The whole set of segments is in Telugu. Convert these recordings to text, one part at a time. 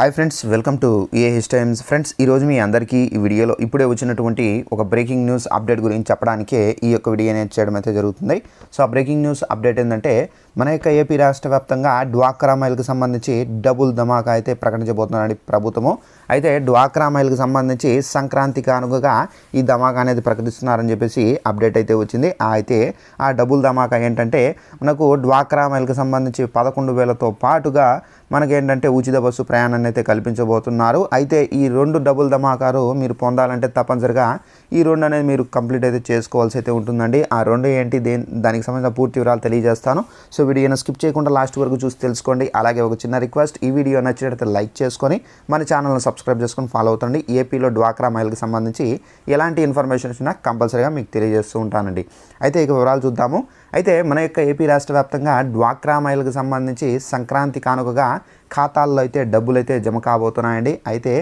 Hi friends welcome to a his times. Friends ఈరోజు మీ అందరికీ ఈ వీడియోలో ఇప్పుడే వచ్చినటువంటి ఒక బ్రేకింగ్ న్యూస్ అప్డేట్ గురించి చెప్పడానికే ఈ యొక్క వీడియో అనేది చేయడం అయితే జరుగుతుంది. సో ఆ బ్రేకింగ్ న్యూస్ అప్డేట్ ఏంటంటే మన యొక్క ఏపీ రాష్ట్ర వ్యాప్తంగా డ్వాక్రా మైల్కి సంబంధించి డబుల్ ధమాకా అయితే ప్రకటించబోతున్నాడు ప్రభుత్వము. అయితే డ్వాక్రా మైల్కి సంబంధించి సంక్రాంతి కానుకగా ఈ ధమాకా అనేది ప్రకటిస్తున్నారని చెప్పేసి అప్డేట్ అయితే వచ్చింది. అయితే ఆ డబుల్ ధమాకా ఏంటంటే మనకు డ్వాక్రా మైల్కి సంబంధించి పదకొండు వేలతో పాటుగా మనకేంటంటే ఉచిత బస్సు ప్రయాణాన్ని అయితే కల్పించబోతున్నారు. అయితే ఈ రెండు డబుల్ ధమాకారు మీరు పొందాలంటే తప్పనిసరిగా ఈ రెండు అనేది మీరు కంప్లీట్ అయితే చేసుకోవాల్సి అయితే ఉంటుందండి. ఆ రెండు ఏంటి? దేని దానికి సంబంధించిన పూర్తి వివరాలు తెలియజేస్తాను. సో వీడియోని స్కిప్ చేయకుండా లాస్ట్ వరకు చూసి తెలుసుకోండి. అలాగే ఒక చిన్న రిక్వెస్ట్ ఈ వీడియో నచ్చినట్లయితే లైక్ చేసుకొని మన ఛానల్ని సబ్స్క్రైబ్ చేసుకొని ఫాలో అవుతండి ఏపీలో డ్వాక్రా మహిళకి సంబంధించి ఎలాంటి ఇన్ఫర్మేషన్ వచ్చినా కంపల్సరీగా మీకు తెలియజేస్తూ ఉంటానండి. అయితే ఇక వివరాలు చూద్దాము. అయితే మన యొక్క ఏపీ రాష్ట్ర వ్యాప్తంగా డ్వాక్రా మైల్కి సంబంధించి సంక్రాంతి కానుకగా ఖాతాల్లో అయితే డబ్బులు అయితే జమ కాబోతున్నాయండి. అయితే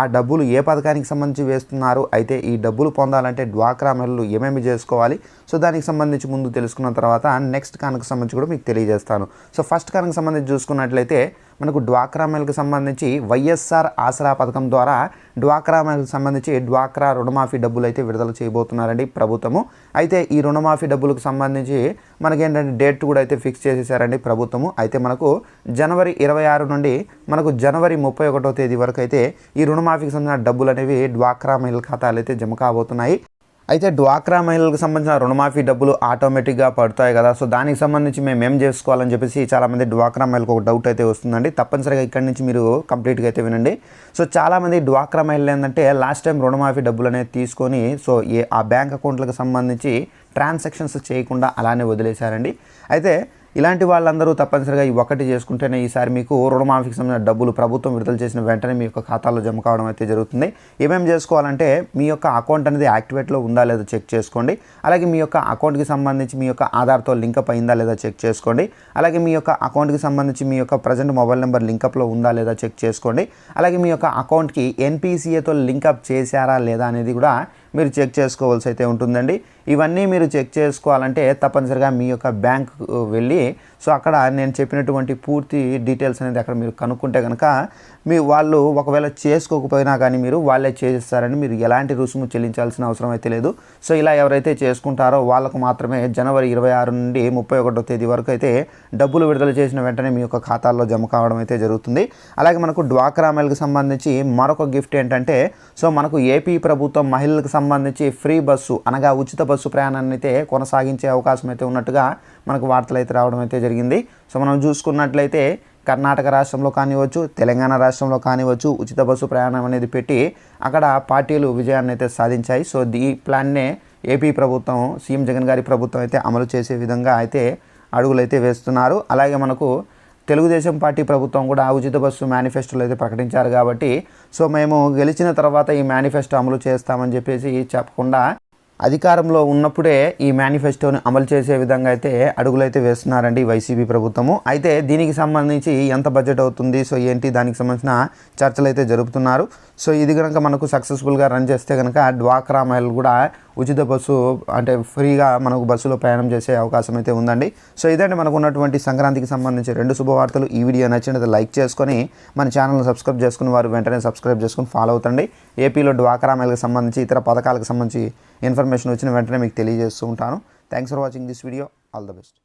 ఆ డబ్బులు ఏ పథకానికి సంబంధించి వేస్తున్నారు? అయితే ఈ డబ్బులు పొందాలంటే డ్వాక్రా మహిళలు ఏమేమి చేసుకోవాలి? సో దానికి సంబంధించి ముందు తెలుసుకున్న తర్వాత నెక్స్ట్ కానుక సంబంధించి కూడా మీకు తెలియజేస్తాను. సో ఫస్ట్ కానుక సంబంధించి చూసుకున్నట్లయితే మనకు డ్వాక్రా మహిళకు సంబంధించి వైఎస్ఆర్ ఆసరా పథకం ద్వారా డ్వాక్రా మహిళకు సంబంధించి డ్వాక్రా రుణమాఫీ డబ్బులు అయితే విడుదల చేయబోతున్నారండి ప్రభుత్వము. అయితే ఈ రుణమాఫీ డబ్బులకు సంబంధించి మనకేంటంటే డేట్ కూడా అయితే ఫిక్స్ చేసేసారండి ప్రభుత్వము. అయితే మనకు జనవరి ఇరవై ఆరు నుండి మనకు జనవరి ముప్పై ఒకటో తేదీ వరకు అయితే ఈ రుణమాఫీకి సంబంధించిన డబ్బులు అనేవి డ్వాక్రా మహిళల ఖాతాలు అయితే జమ కాబోతున్నాయి. అయితే డ్వాక్రా మహిళలకు సంబంధించిన రుణమాఫీ డబ్బులు ఆటోమేటిక్గా పడతాయి కదా. సో దానికి సంబంధించి మేము ఏం చేసుకోవాలని చెప్పేసి చాలామంది డ్వాక్రా మహిళలకు ఒక డౌట్ అయితే వస్తుందండి. తప్పనిసరిగా ఇక్కడి నుంచి మీరు కంప్లీట్గా అయితే వినండి. సో చాలామంది డ్వాక్రా మహిళలు ఏంటంటే లాస్ట్ టైం రుణమాఫీ డబ్బులు అనేది తీసుకొని సో ఏ ఆ బ్యాంక్ అకౌంట్లకు సంబంధించి ట్రాన్సాక్షన్స్ చేయకుండా అలానే వదిలేశారండి. అయితే ఇలాంటి వాళ్ళందరూ తప్పనిసరిగా ఈ ఒకటి చేసుకుంటేనే ఈసారి మీకు రుణమాఫీకి సంబంధించిన డబ్బులు ప్రభుత్వం విడుదల చేసిన వెంటనే మీ యొక్క ఖాతాలో జమ కావడం అయితే జరుగుతుంది. ఏమేమి చేసుకోవాలంటే మీ యొక్క అకౌంట్ అనేది యాక్టివేట్లో ఉందా లేదా చెక్ చేసుకోండి. అలాగే మీ యొక్క అకౌంట్కి సంబంధించి మీ యొక్క ఆధార్తో లింకప్ అయిందా లేదా చెక్ చేసుకోండి. అలాగే మీ యొక్క అకౌంట్కి సంబంధించి మీ యొక్క ప్రజెంట్ మొబైల్ నెంబర్ లింకప్లో ఉందా లేదా చెక్ చేసుకోండి. అలాగే మీ యొక్క అకౌంట్కి ఎన్పిసిఏతో లింకప్ చేశారా లేదా అనేది కూడా మీరు చెక్ చేసుకోవాల్సి అయితే ఉంటుందండి. ఇవన్నీ మీరు చెక్ చేసుకోవాలంటే తప్పనిసరిగా మీ యొక్క బ్యాంక్ వెళ్ళి సో అక్కడ నేను చెప్పినటువంటి పూర్తి డీటెయిల్స్ అనేది అక్కడ మీరు కనుక్కుంటే కనుక మీ వాళ్ళు ఒకవేళ చేసుకోకపోయినా కానీ మీరు వాళ్ళే చేస్తారని మీరు ఎలాంటి రుసుము చెల్లించాల్సిన అవసరం అయితే లేదు. సో ఇలా ఎవరైతే చేసుకుంటారో వాళ్ళకు మాత్రమే జనవరి ఇరవై ఆరు నుండి ముప్పై ఒకటో తేదీ వరకు అయితే డబ్బులు విడుదల చేసిన వెంటనే మీ యొక్క ఖాతాల్లో జమ కావడం అయితే జరుగుతుంది. అలాగే మనకు డ్వాక్రా మెల్కి సంబంధించి మరొక గిఫ్ట్ ఏంటంటే సో మనకు ఏపీ ప్రభుత్వం మహిళలకు సంబంధించి సంబంధించి ఫ్రీ బస్సు అనగా ఉచిత బస్సు ప్రయాణాన్ని అయితే కొనసాగించే అవకాశం అయితే ఉన్నట్టుగా మనకు వార్తలు అయితే రావడం అయితే జరిగింది. సో మనం చూసుకున్నట్లయితే కర్ణాటక రాష్ట్రంలో కానివ్వచ్చు తెలంగాణ రాష్ట్రంలో కానివ్వచ్చు ఉచిత బస్సు ప్రయాణం అనేది పెట్టి అక్కడ పార్టీలు విజయాన్ని అయితే సాధించాయి. సో ఈ ప్లాన్నే ఏపీ ప్రభుత్వం సీఎం జగన్ గారి ప్రభుత్వం అయితే అమలు చేసే విధంగా అయితే అడుగులు అయితే వేస్తున్నారు. అలాగే మనకు తెలుగుదేశం పార్టీ ప్రభుత్వం కూడా ఉచిత బస్సు మేనిఫెస్టోలు అయితే ప్రకటించారు కాబట్టి సో మేము గెలిచిన తర్వాత ఈ మేనిఫెస్టో అమలు చేస్తామని చెప్పేసి చెప్పకుండా అధికారంలో ఉన్నప్పుడే ఈ మేనిఫెస్టోని అమలు చేసే విధంగా అయితే అడుగులైతే వేస్తున్నారండి వైసీపీ ప్రభుత్వము. అయితే దీనికి సంబంధించి ఎంత బడ్జెట్ అవుతుంది సో ఏంటి దానికి సంబంధించిన చర్చలు అయితే జరుపుతున్నారు. సో ఇది కనుక మనకు సక్సెస్ఫుల్గా రన్ చేస్తే కనుక డ్వాక్రా మహిళలు కూడా ఉచిత బస్సు అంటే ఫ్రీగా మనకు బస్సులో ప్రయాణం చేసే అవకాశం అయితే ఉందండి. సో ఇదండి మనకు ఉన్నటువంటి సంక్రాంతికి సంబంధించి రెండు శుభవార్తలు. ఈ వీడియో నచ్చినది లైక్ చేసుకొని మన ఛానల్ని సబ్స్క్రైబ్ చేసుకుని వారు వెంటనే సబ్స్క్రైబ్ చేసుకుని ఫాలో అవుతండి. ఏపీలో డ్వాక్రా మహిళలకు సంబంధించి ఇతర పథకాలకు సంబంధించి ఇన్ఫర్మేషన్ వచ్చిన వెంటనే మీకు తెలియజేస్తూ ఉంటాను. Thanks for watching this video all the best